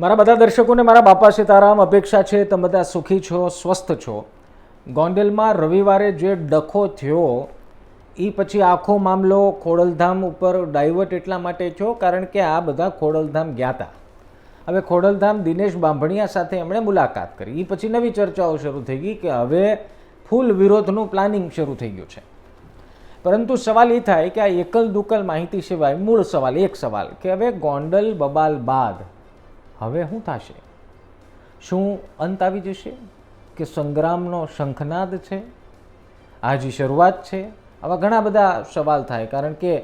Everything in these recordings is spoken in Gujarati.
મારા બધા દર્શકોને મારા બાપા સીતારામ અપેક્ષા છે, તમે બધા સુખી છો, સ્વસ્થ છો. ગોંડલમાં રવિવારે જે ડખો થયો એ પછી આખો મામલો ખોડલધામ ઉપર ડાયવર્ટ એટલા માટે થયો કારણ કે આ બધા ખોડલધામ ગયા હતા હવે ખોડલધામ દિનેશ બાંભણિયા સાથે એમણે મુલાકાત કરી. એ પછી નવી ચર્ચાઓ શરૂ થઈ ગઈ કે હવે ફૂલ વિરોધનું પ્લાનિંગ શરૂ થઈ ગયું છે. પરંતુ સવાલ એ થાય કે આ એકલ દુકલ માહિતી સિવાય મૂળ સવાલ, એક સવાલ કે હવે ગોંડલ બબાલ બાદ હવે શું થશે? શું અંત આવી જશે કે સંગ્રામનો શંખનાદ છે? આજી શરૂઆત છે? આવા ઘણા બધા સવાલ થાય, કારણ કે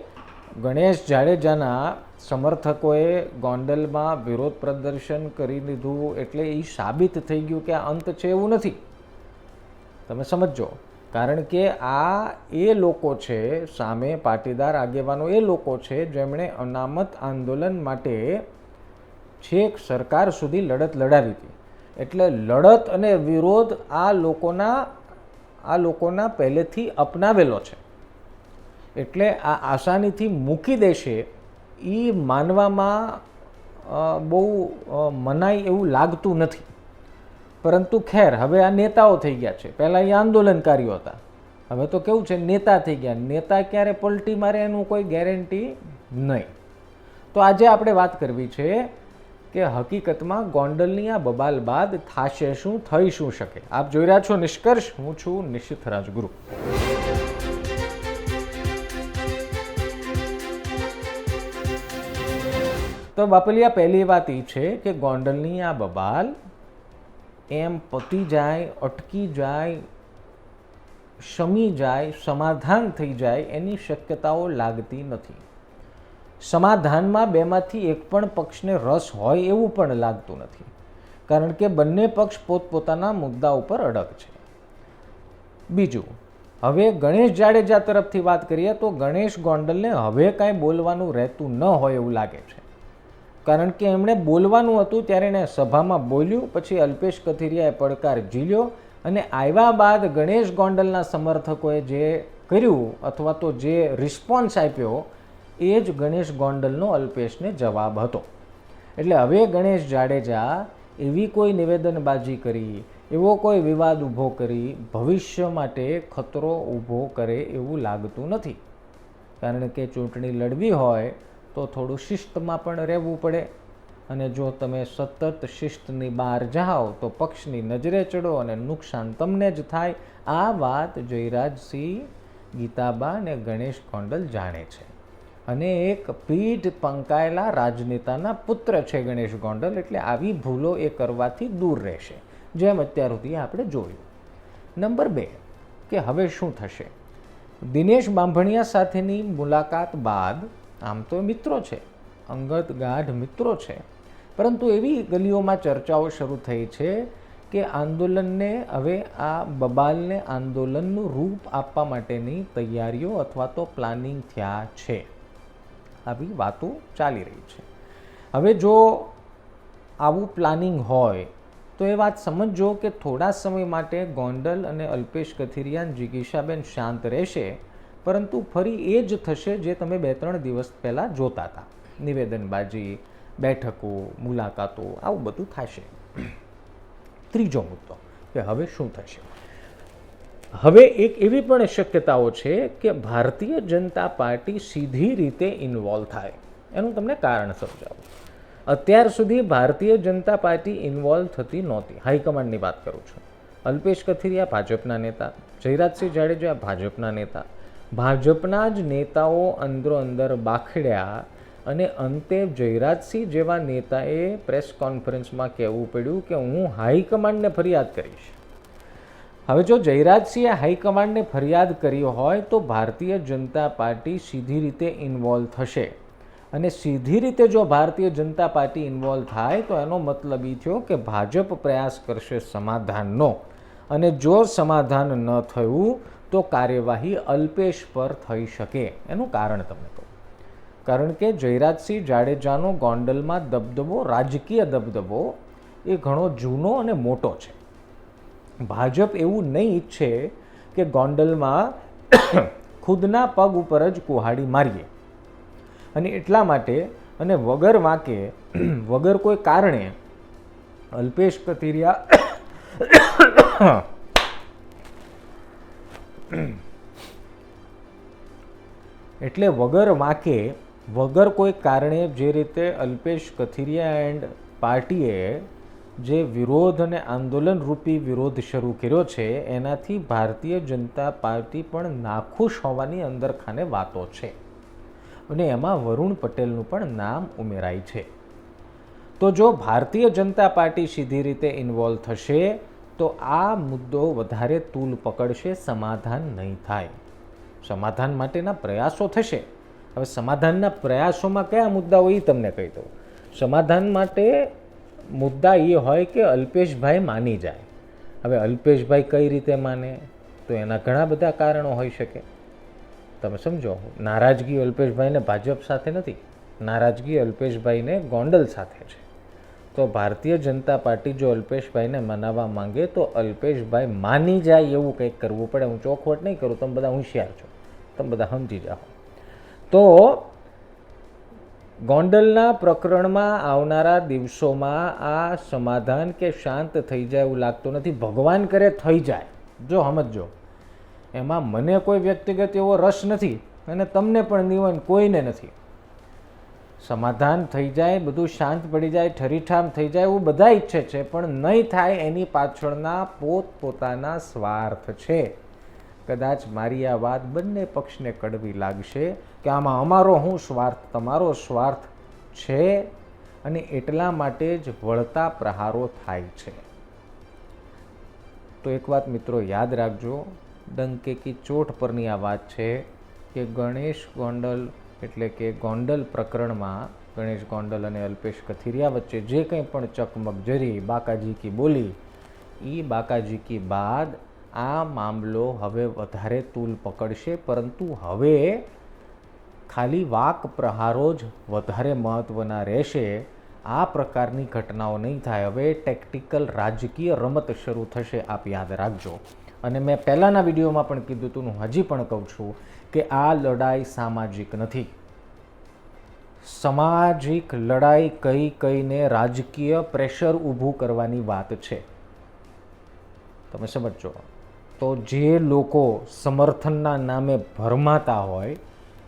ગણેશ જાડેજાના સમર્થકોએ ગોંડલમાં વિરોધ પ્રદર્શન કરી દીધું એટલે એ સાબિત થઈ ગયું કે આ અંત છે એવું નથી. તમે સમજો કારણ કે આ એ લોકો છે, સામે પાટીદાર આગેવાનો એ લોકો છે, જેમણે અનામત આંદોલન માટે છેક સરકાર સુધી લડત લડાવી હતી. એટલે લડત અને વિરોધ આ લોકોના આ લોકોના પહેલેથી અપનાવેલો છે. એટલે આ આસાનીથી મૂકી દેશે એ માનવામાં બહુ મનાય એવું લાગતું નથી. પરંતુ ખેર, હવે આ નેતાઓ થઈ ગયા છે. પહેલાં એ આંદોલનકારીઓ હતા. હવે તો કેવું છે, નેતા થઈ ગયા. નેતા ક્યારે પલટી મારે એનું કોઈ ગેરંટી નહીં. તો આજે આપણે વાત કરવી છે કે હકીકતમાં ગોંડલની આ બબાલ બાદ થાશે શું, થઈ શું શકે? આપ જોઈ રહ્યા છો નિષ્કર્ષ. હું છું નિશ્ચિત રાજગુરુ. તો બાપલિયા, પહેલી વાત એ છે કે ગોંડલની આ બબાલ એમ પતી જાય, અટકી જાય, શમી જાય, સમાધાન થઈ જાય, એની શક્યતાઓ લાગતી નથી. સમાધાનમાં બેમાંથી એક પણ પક્ષને રસ હોય એવું પણ લાગતું નથી. કારણ કે બંને પક્ષ પોતપોતાના મુદ્દા ઉપર અડગ છે. બીજું, હવે ગણેશ જાડેજા તરફથી વાત કરીએ તો ગણેશ ગોંડલને હવે કાંઈ બોલવાનું રહેતું ન હોય એવું લાગે છે. કારણ કે એમણે બોલવાનું હતું ત્યારે એણે સભામાં બોલ્યું, પછી અલ્પેશ કથિરિયાએ પડકાર ઝીલ્યો અને આવ્યા બાદ ગણેશ ગોંડલના સમર્થકોએ જે કર્યું અથવા તો જે રિસ્પોન્સ આપ્યો એ જ ગણેશ ગોંડલનો અલ્પેશને જવાબ હતો. એટલે હવે ગણેશ જાડેજા એવી કોઈ નિવેદનબાજી કરી, એવો કોઈ વિવાદ ઊભો કરી, ભવિષ્ય માટે ખતરો ઊભો કરે એવું લાગતું નથી. કારણ કે ચૂંટણી લડવી હોય તો થોડું શિસ્તમાં પણ રહેવું પડે. અને જો તમે સતત શિસ્તની બહાર જાઓ તો પક્ષની નજરે ચડો અને નુકસાન તમને જ થાય. આ વાત જયરાજસિંહ, ગીતાબા અને ગણેશ ગોંડલ જાણે છે. અને એક પીઠ પંકાયેલા રાજનેતાના પુત્ર છે ગણેશ ગોંડલ, એટલે આવી ભૂલો એ કરવાથી દૂર રહેશે. જેમ અત્યાર સુધી આપણે જોયું. નંબર બે, કે હવે શું થશે? દિનેશ બાંભણિયા સાથેની મુલાકાત બાદ, આમ તો મિત્રો છે, અંગત ગાઢ મિત્રો છે. પરંતુ એવી ગલીઓમાં ચર્ચાઓ શરૂ થઈ છે કે આંદોલનને, હવે આ બબાલને આંદોલનનું રૂપ આપવા માટેની તૈયારીઓ અથવા તો પ્લાનિંગ થયા છે. આવી વાતો ચાલી રહી છે. હવે જો આવું પ્લાનિંગ હોય, તો એ વાત સમજજો કે થોડા સમય માટે ગોંડલ અને અલ્પેશ કથિરિયાન જિગીશાબેન શાંત રહેશે, પરંતુ ફરી એ જ થશે જે તમે બે ત્રણ દિવસ પહેલાં જોતા હતા. નિવેદનબાજી, બેઠકો, મુલાકાતો, આવું બધું થશે. ત્રીજો મુદ્દો કે હવે શું થશે? હવે એક એવી પણ શક્યતાઓ છે કે ભારતીય જનતા પાર્ટી સીધી રીતે ઇન્વોલ્વ થાય. એનું તમને કારણ સમજાવું. અત્યાર સુધી ભારતીય જનતા પાર્ટી ઇન્વોલ્વ થતી નહોતી. હાઈકમાન્ડની વાત કરું છું. અલ્પેશ કથિરિયા ભાજપના નેતા, જયરાજસિંહ જાડેજા ભાજપના નેતા. ભાજપના જ નેતાઓ અંદરો અંદર બાખડ્યા અને અંતે જયરાજસિંહ જેવા નેતાએ પ્રેસ કોન્ફરન્સમાં કહેવું પડ્યું કે હું હાઈકમાન્ડને ફરિયાદ કરીશ. હવે જો જયરાજસિંહે હાઈકમાન્ડને ફરિયાદ કરી હોય તો ભારતીય જનતા પાર્ટી સીધી રીતે ઇન્વોલ્વ થશે. અને સીધી રીતે જો ભારતીય જનતા પાર્ટી ઇન્વોલ્વ થાય તો એનો મતલબ એ થયો કે ભાજપ પ્રયાસ કરશે સમાધાનનો. અને જો સમાધાન ન થયું તો કાર્યવાહી અલ્પેશ પર થઈ શકે. એનું કારણ તમને કહું. કારણ કે જયરાજસિંહ જાડેજાનો ગોંડલમાં દબદબો, રાજકીય દબદબો, એ ઘણો જૂનો અને મોટો છે. ભાજપ એવું નહીં ઈચ્છે કે ગોંડલમાં ખુદના પગ ઉપર જ કુહાડી મારીએ. અને એટલા માટે અને વગર વાંકે, વગર કોઈ કારણે અલ્પેશ કથિરિયા એટલે વગર વાંકે, વગર કોઈ કારણે જે રીતે અલ્પેશ કથિરિયા એન્ડ પાર્ટીએ જે વિરોધ અને આંદોલન રૂપી વિરોધ શરૂ કર્યો છે, એનાથી ભારતીય જનતા પાર્ટી પણ નાખુશ હોવાની અંદરખાને વાતો છે. અને એમાં વરુણ પટેલનું પણ નામ ઉમેરાય છે. તો જો ભારતીય જનતા પાર્ટી સીધી રીતે ઇન્વોલ્વ થશે, તો આ મુદ્દો વધારે તૂલ પકડશે, સમાધાન નહીં થાય. સમાધાન માટેના પ્રયાસો થશે. હવે સમાધાનના પ્રયાસોમાં કયા મુદ્દાઓ, એ તમને કહી દઉં. સમાધાન માટે મુદ્દા એ હોય કે અલ્પેશભાઈ માની જાય. હવે અલ્પેશભાઈ કઈ રીતે માને? તો એના ઘણા બધા કારણો હોઈ શકે. તમે સમજો, નારાજગી અલ્પેશભાઈને ભાજપ સાથે નથી, નારાજગી અલ્પેશભાઈને ગોંડલ સાથે છે. તો ભારતીય જનતા પાર્ટી જો અલ્પેશભાઈને મનાવવા માંગે, તો અલ્પેશભાઈ માની જાય એવું કંઈક કરવું પડે. હું ચોખવટ નહીં કરું, તમે બધા હોશિયાર છો. તમે બધા સમજી જાઓ. તો ગોંડલના પ્રકરણમાં આવનારા દિવસોમાં આ સમાધાન કે શાંત થઈ જાય એવું લાગતું નથી. ભગવાન કરે થઈ જાય. જો સમજો એમાં મને કોઈ વ્યક્તિગત એવો રસ નથી અને તમને પણ નિવન કોઈને નથી. સમાધાન થઈ જાય, બધું શાંત પડી જાય, ઠરીઠામ થઈ જાય એવું બધા ઈચ્છે છે, પણ નહીં થાય એની પાછળના પોતપોતાના સ્વાર્થ છે. કદાચ મારી આ વાત બંને પક્ષને કડવી લાગશે કે આમાં અમારો હું સ્વાર્થ, તમારો સ્વાર્થ છે અને એટલા માટે જ વળતા પ્રહારો થાય છે. તો એક વાત મિત્રો યાદ રાખજો ડંકે કી ચોટ પરની આ વાત છે કે ગણેશ ગોંડલ એટલે કે ગોંડલ પ્રકરણમાં, ગણેશ ગોંડલ અને અલ્પેશ કથિરિયા વચ્ચે જે કંઈ પણ ચકમક જરી બાકાજી કી બોલી એ બાકાજી કી બાદ આ મામલો હવે વધારે તૂલ પકડશે, પરંતુ હવે ખાલી વાક પ્રહારો જ વધારે મહત્ત્વના રહેશે. આ પ્રકારની ઘટનાઓ નહીં થાય. હવે ટેક્ટિકલ રાજકીય રમત શરૂ થશે, આપ યાદ રાખજો. અને મેં પહેલાંના વિડીયોમાં પણ કીધું હતું હું હજી પણ કહું છું કે આ લડાઈ સામાજિક નથી. સામાજિક લડાઈ કઈ કઈને રાજકીય પ્રેશર ઊભું કરવાની વાત છે. તમે સમજો તો જે લોકો સમર્થનના નામે ભરમાતા હોય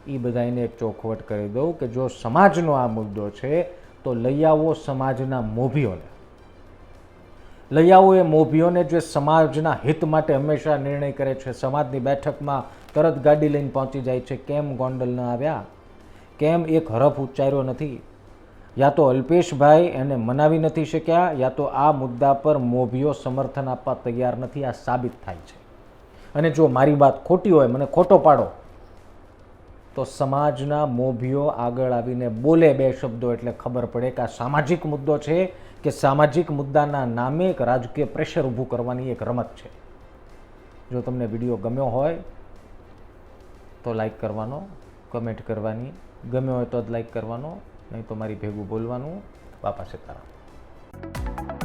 એ બધાને એક ચોખવટ કરી દઉં કે જો સમાજનો આ મુદ્દો છે, તો લઈ આવો સમાજના મોભીઓને. લઈ આવો એ મોભીઓને જે સમાજના હિત માટે હંમેશા નિર્ણય કરે છે. સમાજની બેઠકમાં તરત ગાડી લઈને પહોંચી જાય છે. કેમ ગોંડલ ન આવ્યા? કેમ એક હરફ ઉચ્ચાર્યો નથી? યા તો અલ્પેશભાઈ એને મનાવી નથી શક્યા, યા તો આ મુદ્દા પર મોભીઓ સમર્થન આપવા તૈયાર નથી. આ સાબિત થાય છે. અને જો મારી વાત ખોટી હોય, મને ખોટો પાડો, તો સમાજના મોભીઓ આગળ આવીને બોલે બે શબ્દો એટલે ખબર પડે કે આ સામાજિક મુદ્દો છે કે સામાજિક મુદ્દાના નામે એક રાજકીય પ્રેશર ઊભું કરવાની એક રમત છે. જો તમને વીડિયો ગમ્યો હોય, તો લાઈક કરવાનો કમેન્ટ કરવાની, ગમ્યો હોય તો જ લાઈક કરવાનો, નહીં તો મારી ભેગું બોલવાનું. બાપા સીતારામ.